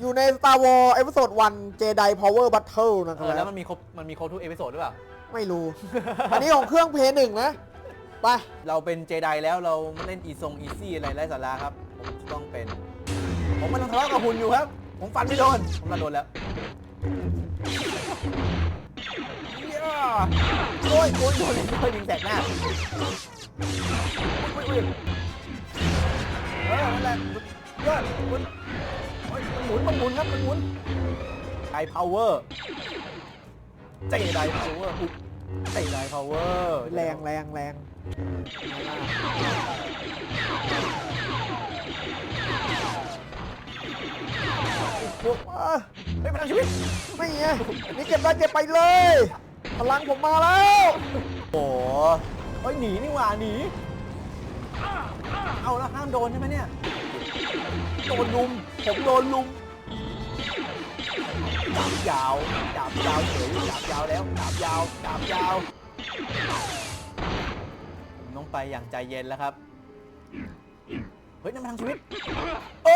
อยู่ใน Star Wars Episode 1 Jedi Power Battle นะคเออแล้วรับมันมีครบมันมีครบทุกเอพิโซดหรือเปล่า ไม่รู้ อันนี้ของเครื่องเพย์หนึ่งนะ ไป เราเป็นเจไดแล้วเราไม่เล่นอีซงอีซี่อะไรไร้สาระครับ ผมจะต้องเป็น ผมกำลังทะเลาะกับหุ่นอยู่ครับ ผมฟันไม่โดน ผมฟันโดนแล้วเย้โอ้ยโอ้ยโดนโดนยิงแสกหน้าโอ้ยโอ้ยเออนั่นแหละยอดมันโอ้ย มันหมุนมันหมุนครับมันหมุนไอพาวเวอร์เจไดพาวเวอร์เจไดพาวเวอร์แรงแรงแรงพวกอะเฮ้ยพลังชีวิตไม่ไงนี่เก็บได้เก็บไปเลยพลังผมมาแล้วโอ้โหเฮ้ยหนีนี่หว่าหนีเอาแล้วห้ามโดนใช่ไหมเนี่ย โดนลุม ผมโดนลุมดาบยาวดาบยาวเฉยดาบยาวแล้วดาบยาวดาบยาวผมต้องไปอย่างใจเย็นแล้วครับ เฮ้ยนั่นมันทางชีวิตโอ้